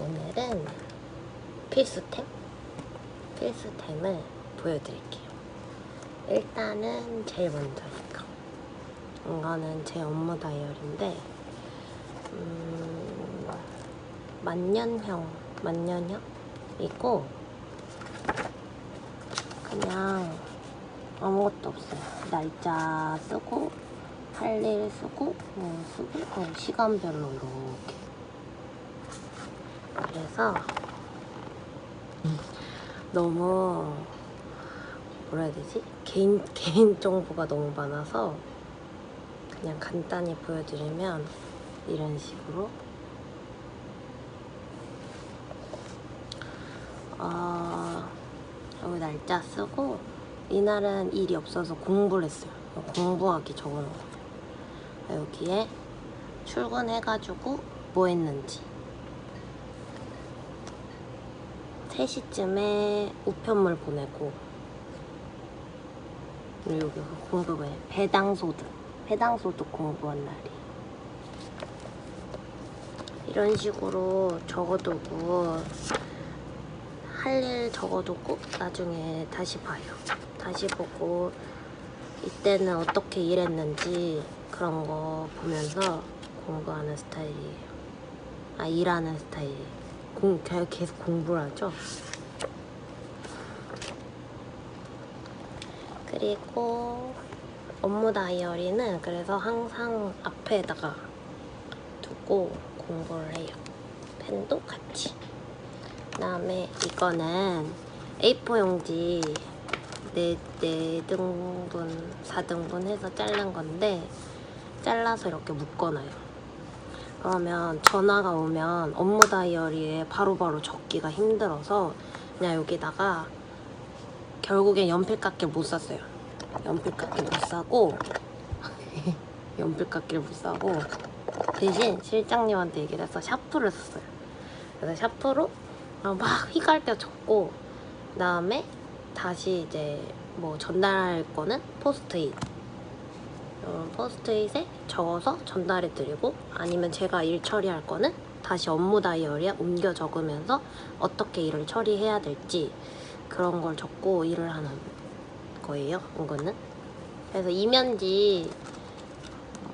오늘은 필수템? 필수템을 보여드릴게요. 일단은 제일 먼저 이거. 이거는 제 업무 다이어리인데, 음, 만년형, 만년형이고, 그냥 아무것도 없어요. 날짜 쓰고, 할 일 쓰고, 뭐 쓰고, 어, 시간별로 이렇게. 그래서 너무 뭐라 해야 되지? 개인 개인 정보가 너무 많아서 그냥 간단히 보여드리면 이런 식으로 어, 여기 날짜 쓰고 이날은 일이 없어서 공부를 했어요. 공부하기 적어놓은 거예요. 여기에 출근해가지고 뭐 했는지 3시쯤에 우편물 보내고 그리고 여기 공부해. 배당소득. 배당소득 공부한 날이. 이런 식으로 적어두고 할 일 적어두고 나중에 다시 봐요. 다시 보고 이때는 어떻게 일했는지 그런 거 보면서 공부하는 스타일이에요. 아 일하는 스타일이에요 공, 계속 공부를 하죠. 그리고 업무 다이어리는 그래서 항상 앞에다가 두고 공부를 해요. 펜도 같이. 그 다음에 이거는 A4 용지 4, 4등분, 4등분 해서 자른 건데 잘라서 이렇게 묶어놔요. 그러면 전화가 오면 업무 다이어리에 바로 바로 적기가 힘들어서 그냥 여기다가 결국엔 연필깎이 못 샀어요. 연필깎이 못 사고 연필깎이를 못 사고 대신 실장님한테 얘기를 해서 샤프를 샀어요. 그래서 샤프로 막 휘갈겨 적고 그 다음에 다시 이제 뭐 전달할 거는 포스트잇 어, 포스트잇에 적어서 전달해 드리고 아니면 제가 일 처리할 거는 다시 업무 다이어리에 옮겨 적으면서 어떻게 일을 처리해야 될지 그런 걸 적고 일을 하는 거예요. 이거는. 그래서 이면지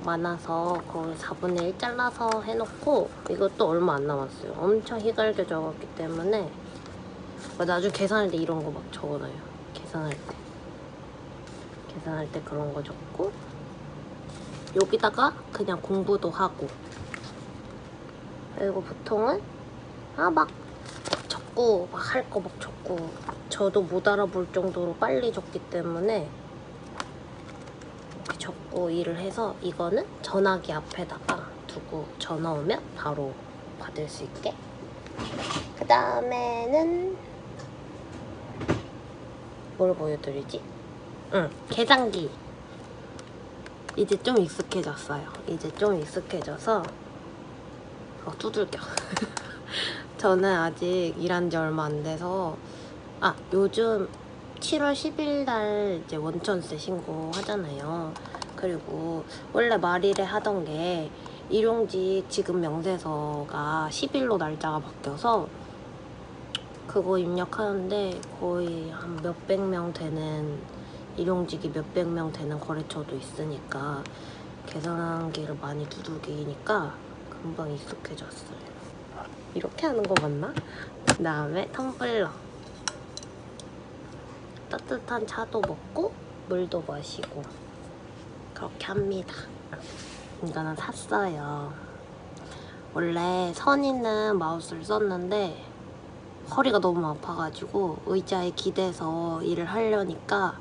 많아서 거의 4분의 1 잘라서 해놓고 이것도 얼마 안 남았어요. 엄청 희갈겨 적었기 때문에 나중에 계산할 때 이런 거 막 적어놔요. 계산할 때. 계산할 때 그런 거 적고 여기다가 그냥 공부도 하고. 그리고 보통은 아 막 적고 막 할 거 막 적고. 저도 못 알아볼 정도로 빨리 적기 때문에 이렇게 적고 일을 해서 이거는 전화기 앞에다가 두고 전화 오면 바로 받을 수 있게. 그 다음에는 뭘 보여드리지? 응 계산기 이제 좀 익숙해졌어요. 이제 좀 익숙해져서 어, 두들겨. 저는 아직 일한 지 얼마 안 돼서 아 요즘 7월 10일 날 이제 원천세 신고 하잖아요. 그리고 원래 말일에 하던 게 일용직 지금 명세서가 10일로 날짜가 바뀌어서 그거 입력하는데 거의 한 몇백 명 되는 일용직이 몇백 명 되는 거래처도 있으니까 계산기를 많이 두들기니까 금방 익숙해졌어요. 이렇게 하는 거 맞나? 그 다음에 텀블러. 따뜻한 차도 먹고 물도 마시고 그렇게 합니다. 이거는 샀어요. 원래 선 있는 마우스를 썼는데 허리가 너무 아파가지고 의자에 기대서 일을 하려니까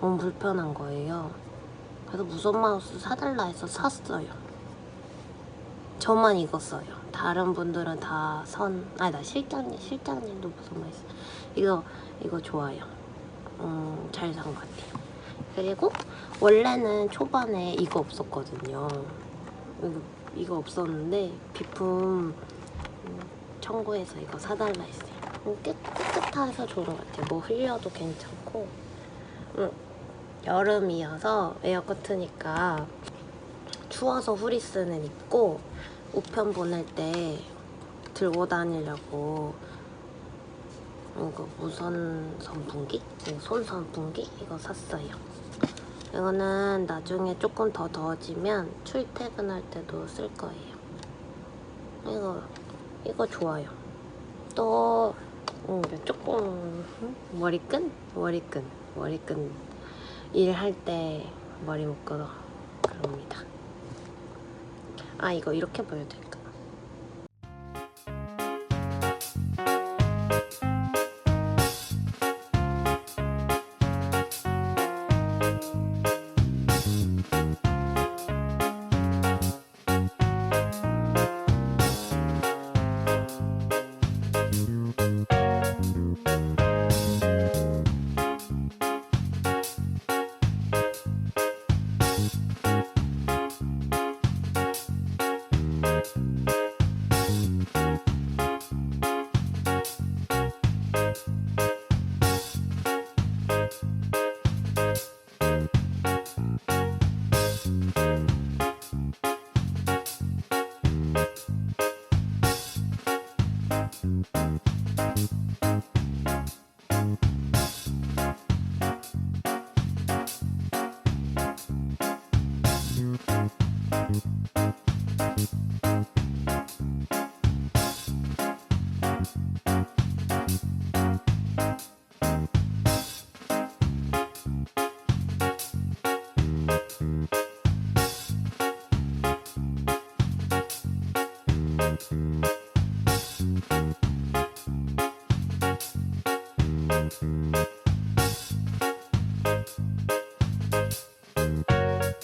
너무 불편한 거예요. 그래서 무선 마우스 사달라 해서 샀어요. 저만 이거 써요. 다른 분들은 다 선, 아니 나 실장님, 실장님도 무선 마우스. 이거 이거 좋아요. 음, 잘 산 것 같아요. 그리고 원래는 초반에 이거 없었거든요. 이거, 이거 없었는데 비품 음, 청구해서 이거 사달라 했어요. 음, 깨, 깨끗해서 좋은 것 같아요. 뭐 흘려도 괜찮고. 음, 여름이어서 에어컨 트니까 추워서 후리스는 입고 우편 보낼 때 들고 다니려고 이거 무선 선풍기? 네, 손 선풍기? 이거 샀어요. 이거는 나중에 조금 더 더워지면 출퇴근할 때도 쓸 거예요. 이거 이거 좋아요. 또 음, 조금 음, 머리끈? 머리끈 머리끈 일할 때 머리 묶어 그럽니다. 아 이거 이렇게 보여드릴까?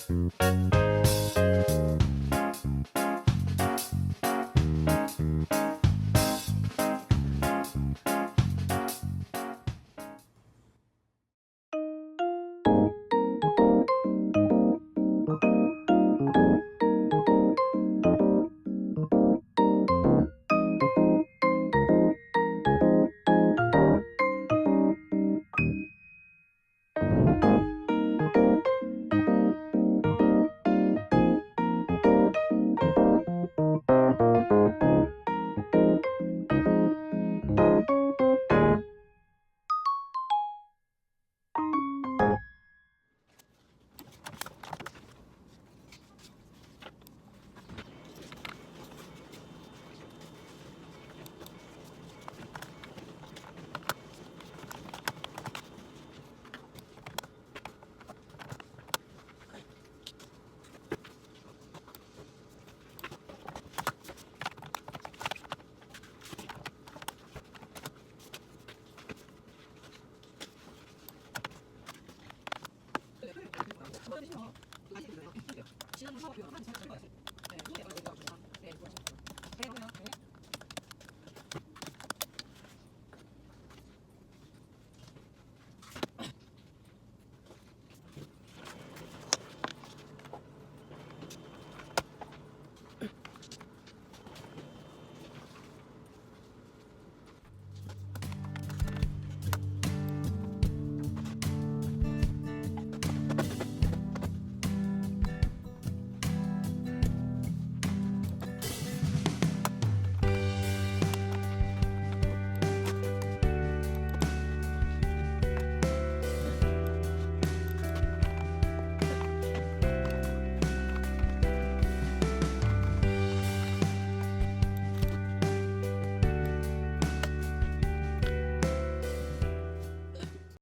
Mm-hmm. 지난번 사업 비용 한 3천 원. 네, 그거 내가 내가 네, 그거. 그래 보면 네.